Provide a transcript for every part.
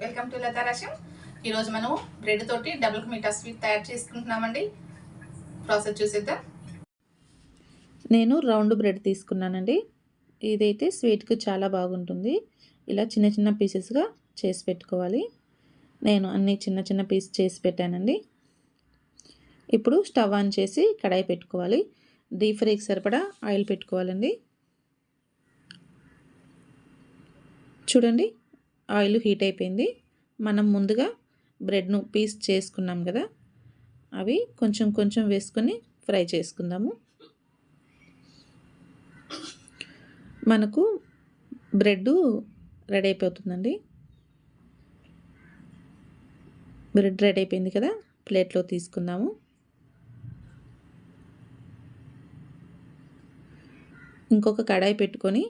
Welcome to Lata రాశం ఈరోజు మనం bread తోటి డబుల్ మీటా స్వీట్ తయారు చేసుకుంటున్నామండి. ప్రాసెస్ చూసేద్దాం. నేను రౌండ్ బ్రెడ్ తీసుకున్నానండి. ఇదైతే స్వీట్కి చాలా బాగుంటుంది. ఇలా చిన్న చిన్న పీసెస్గా చేసి పెట్టుకోవాలి. నేను అన్ని చిన్న చిన్న పీస్ చేసి పెట్టానండి. ఇప్పుడు స్టవ్ ఆన్ చేసి కడాయి పెట్టుకోవాలి. డీప్ ఫ్రైకి సరిపడా ఆయిల్ పెట్టుకోవాలండి. చూడండి. ఆయిల్ హీట్ అయిపోయింది. మనం ముందుగా బ్రెడ్ను పీస్ చేసుకున్నాం కదా అవి కొంచెం కొంచెం వేసుకొని ఫ్రై చేసుకుందాము. మనకు బ్రెడ్ రెడీ అయిపోతుందండి. బ్రెడ్ రెడీ అయిపోయింది కదా ప్లేట్లో తీసుకుందాము. ఇంకొక కడాయి పెట్టుకొని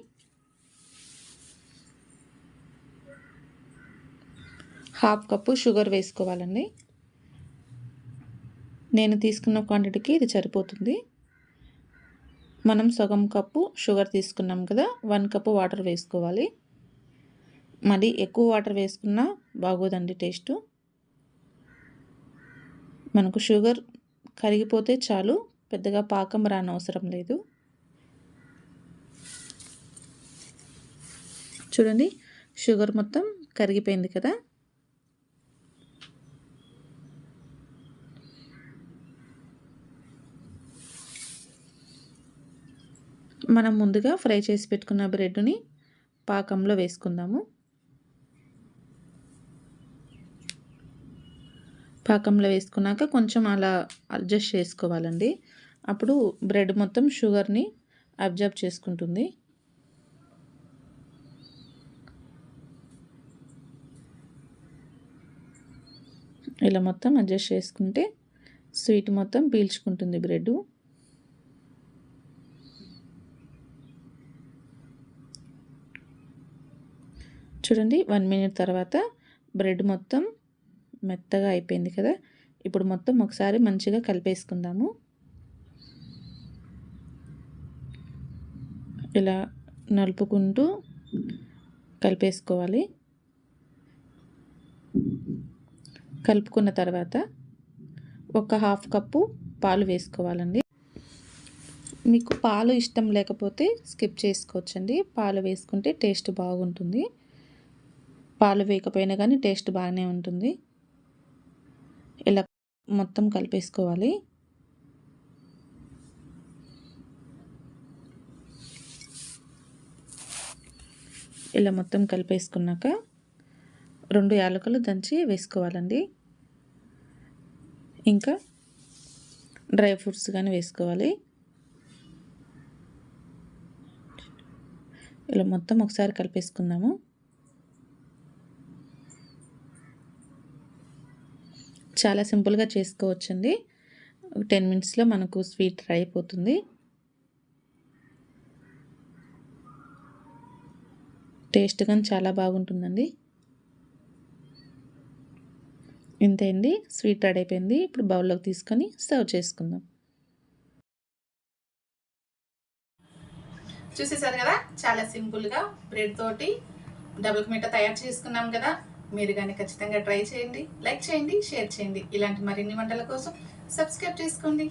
హాఫ్ కప్పు షుగర్ వేసుకోవాలండి. నేను తీసుకున్న క్వాంటిటీకి ఇది సరిపోతుంది. మనం సగం కప్పు షుగర్ తీసుకున్నాం కదా వన్ కప్పు వాటర్ వేసుకోవాలి. మరి ఎక్కువ వాటర్ వేసుకున్నా బాగోదండి టేస్టు. మనకు షుగర్ కరిగిపోతే చాలు పెద్దగా పాకం రానవసరం లేదు. చూడండి షుగర్ మొత్తం కరిగిపోయింది కదా. మనం ముందుగా ఫ్రై చేసి పెట్టుకున్న బ్రెడ్ని పాకంలో వేసుకుందాము. పాకంలో వేసుకున్నాక కొంచెం అలా అడ్జస్ట్ చేసుకోవాలండి. అప్పుడు బ్రెడ్ మొత్తం షుగర్ని అబ్జర్బ్ చేసుకుంటుంది. ఇలా మొత్తం అడ్జస్ట్ చేసుకుంటే స్వీట్ మొత్తం పీల్చుకుంటుంది బ్రెడ్ చూడండి వన్ మినిట్ తర్వాత బ్రెడ్ మొత్తం మెత్తగా అయిపోయింది కదా. ఇప్పుడు మొత్తం ఒకసారి మంచిగా కలిపేసుకుందాము. ఇలా నలుపుకుంటూ కలిపేసుకోవాలి. కలుపుకున్న తర్వాత ఒక హాఫ్ కప్పు పాలు వేసుకోవాలండి. మీకు పాలు ఇష్టం లేకపోతే స్కిప్ చేసుకోవచ్చండి. పాలు వేసుకుంటే టేస్ట్ బాగుంటుంది. పాలు వేయకపోయినా కానీ టేస్ట్ బాగానే ఉంటుంది. ఇలా మొత్తం కలిపేసుకోవాలి. ఇలా మొత్తం కలిపేసుకున్నాక రెండు యాలకులు దంచి వేసుకోవాలండి. ఇంకా డ్రై ఫ్రూట్స్ కానీ వేసుకోవాలి. ఇలా మొత్తం ఒకసారి కలిపేసుకుందాము. చాలా సింపుల్గా చేసుకోవచ్చండి. టెన్ మినిట్స్లో మనకు స్వీట్ రెడీ అయిపోతుంది. టేస్ట్ కానీ చాలా బాగుంటుందండి. ఇంతే అండి. స్వీట్ రెడీ అయిపోయింది. ఇప్పుడు బౌల్లోకి తీసుకొని సర్వ్ చేసుకుందాం. చూసేసారు కదా? చాలా సింపుల్గా బ్రెడ్ తోటి డబుల్ మీఠా తయారు చేసుకున్నాం కదా? మీరు కానీ ఖచ్చితంగా ట్రై చేయండి లైక్ చేయండి షేర్ చేయండి. ఇలాంటి మరిన్ని వంటల కోసం సబ్స్క్రైబ్ చేసుకోండి.